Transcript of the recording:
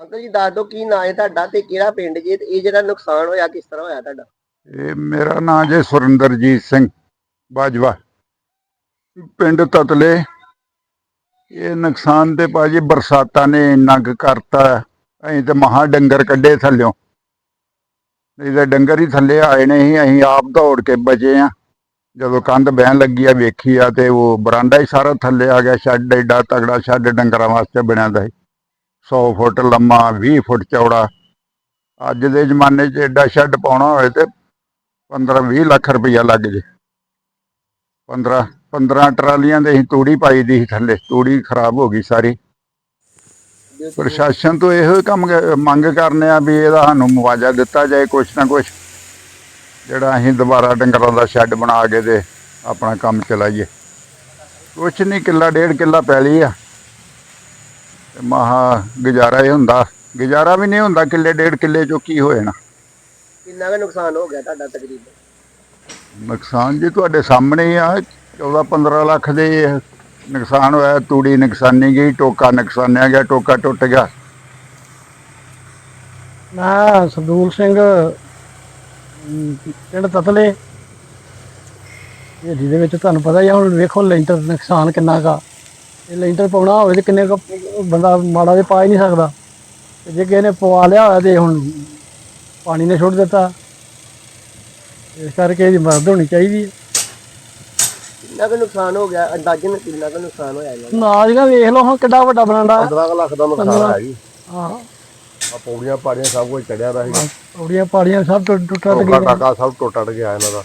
Uncle ਜੀ, ਦੱਸ ਦਿਓ ਕੀ ਨਾਂ ਹੈ ਤੁਹਾਡਾ ਤੇ ਕਿਹੜਾ ਪਿੰਡ ਜੇ ਤੇ ਇਹ ਜਿਹੜਾ ਨੁਕਸਾਨ ਹੋਇਆ, ਕਿਸ ਤਰ੍ਹਾਂ ਹੋਇਆ ਤੁਹਾਡਾ? ਇਹ ਮੇਰਾ ਨਾਂ ਜੇ ਸੁਰਿੰਦਰਜੀਤ ਸਿੰਘ ਬਾਜਵਾ। ਪਿੰਡ ਤਤਲੇ। ਇਹ ਨੁਕਸਾਨ ਤੇ ਭਾਜੀ ਬਰਸਾਤਾਂ ਨੇ ਇੰਨਾ ਕੁ ਕਰਤਾ। ਅਸੀਂ ਤੇ ਮਹਾ ਡੰਗਰ ਕੱਢੇ ਥੱਲਿਓ। ਨਹੀਂ ਤਾਂ ਡੰਗਰ ਹੀ ਥੱਲੇ ਆਏ ਨੇ ਸੀ ਅਸੀਂ ਆਪ ਦੌੜ ਕੇ ਬਚੇ ਆ। ਜਦੋਂ ਕੰਧ ਬਹਿਣ ਲੱਗੀ ਆ, ਵੇਖੀ ਆ ਤੇ ਉਹ ਬਰਾਂਡਾ ਹੀ ਸਾਰਾ ਥੱਲੇ ਆ ਗਿਆ। ਸ਼ੈੱਡ ਏਡਾ ਤਗੜਾ ਸ਼ੈੱਡ ਡੰਗਰਾਂ ਵਾਸਤੇ ਬਣਿਆ ਦਾ ਸੀ। 100 ਫੁੱਟ ਲੰਮਾ 20 ਫੁੱਟ ਚੌੜਾ। ਅੱਜ ਦੇ ਜ਼ਮਾਨੇ 'ਚ ਐਡਾ ਸ਼ੈੱਡ ਪਾਉਣਾ ਹੋਵੇ ਤੇ 15 20 ਲੱਖ ਰੁਪਈਆ ਲੱਗ ਜੇ। 15 15 ਟਰਾਲੀਆਂ ਦੇ ਅਸੀਂ ਤੂੜੀ ਪਾਈ ਦੀ ਸੀ ਥੱਲੇ। ਤੂੜੀ ਖਰਾਬ ਹੋ ਗਈ ਸਾਰੀ। ਪ੍ਰਸ਼ਾਸਨ ਤੋਂ ਇਹੋ ਹੀ ਕੰਮ ਮੰਗ ਕਰਨੇ ਆ ਵੀ ਇਹਦਾ ਸਾਨੂੰ ਮੁਆਵਜ਼ਾ ਦਿੱਤਾ ਜਾਏ ਕੁਛ ਨਾ ਕੁਛ। ਜਿਹੜਾ ਅਸੀਂ ਦੁਬਾਰਾ ਡੰਗਰਾਂ ਦਾ ਸ਼ੈੱਡ ਬਣਾ ਕੇ ਤੇ ਆਪਣਾ ਕੰਮ ਚਲਾਈਏ। ਕੁਛ ਨਹੀਂ ਕਿੱਲਾ, ਡੇਢ ਕਿੱਲਾ ਪੈਲੀ ਆ। ਮਹਾ ਗੁਜ਼ਾਰਾ ਹੀ ਹੁੰਦਾ। ਗੁਜ਼ਾਰਾ ਵੀ ਨਹੀਂ ਹੁੰਦਾ ਕਿੱਲੇ ਡੇਢ ਕਿੱਲੇ ਚੋਂ ਕੀ ਹੋਏ ਨਾ ਕਿੰਨਾ ਕੁ ਨੁਕਸਾਨ ਹੋ ਗਿਆ ਤੁਹਾਡਾ ਤਕਰੀਬਨ? ਨੁਕਸਾਨ ਜੀ ਤੁਹਾਡੇ ਸਾਹਮਣੇ ਹੀ ਆ 14 15 ਲੱਖ ਦੇ ਨੁਕਸਾਨ ਹੋਇਆ ਤੂੜੀ ਨੁਕਸਾਨੀ ਗਈ ਟੋਕਾ ਨੁਕਸਾਨਿਆ ਗਿਆ ਟੋਕਾ ਟੁੱਟ ਗਿਆ। ਮੈਂ ਸਰਦੂਲ ਸਿੰਘ ਅਮ, ਪਿੰਡ ਤਤਲੇ। ਇਹ ਜਿਹਦੇ ਵਿੱਚ ਤੁਹਾਨੂੰ ਪਤਾ ਹੀ ਆ ਹੁਣ ਵੇਖੋ ਲੈਂਟਰ ਨੁਕਸਾਨ ਕਿੰਨਾ ਕਾ ਇਹ ਲੈਂਟਰ ਪਾਉਣਾ ਹੋਵੇ ਤੇ ਕਿੰਨੇ ਕੁ ਬੰਦਾ ਮਾੜਾ ਦੇ ਪਾ ਹੀ ਨਹੀਂ ਸਕਦਾ। ਤੇ ਜੇ ਕਿਸੇ ਨੇ ਪਵਾ ਲਿਆ ਹੋਇਆ ਤੇ ਹੁਣ ਪਾਣੀ ਨੇ ਛੁੱਟ ਦਿੱਤਾ। ਇਸ ਕਰਕੇ ਇਹਦੀ ਮਦਦ ਹੋਣੀ ਚਾਹੀਦੀ ਹੈ। ਕਿੰਨਾ ਕੁ ਨੁਕਸਾਨ ਹੋ ਗਿਆ? ਅੰਦਾਜ਼ਨ ਕਿੰਨਾ ਕੁ ਨੁਕਸਾਨ ਹੋਇਆ ਇਹਨਾਂ ਦਾ? ਨਾਜ ਦਾ ਵੇਖ ਲਓ ਹੁਣ ਕਿੱਡਾ ਵੱਡਾ ਬਰਾਂਡਾ। 15 ਲੱਖ ਦਾ ਨੁਕਸਾਨ। ਹੈ ਜੀ। ਹਾਂ। ਆ ਪੌੜੀਆਂ ਪਾੜੀਆਂ ਸਭ ਕੁਝ ਚੜਿਆ ਦਾ ਸੀ ਪੌੜੀਆਂ ਪਾੜੀਆਂ ਸਭ ਟੁੱਟ ਟੁੱਟ ਟੋਕਾ ਗਈਆਂ। ਟਾਕਾ ਸਭ ਟੁੱਟ ਟੱਟ ਗਿਆ ਇਹਨਾਂ ਦਾ।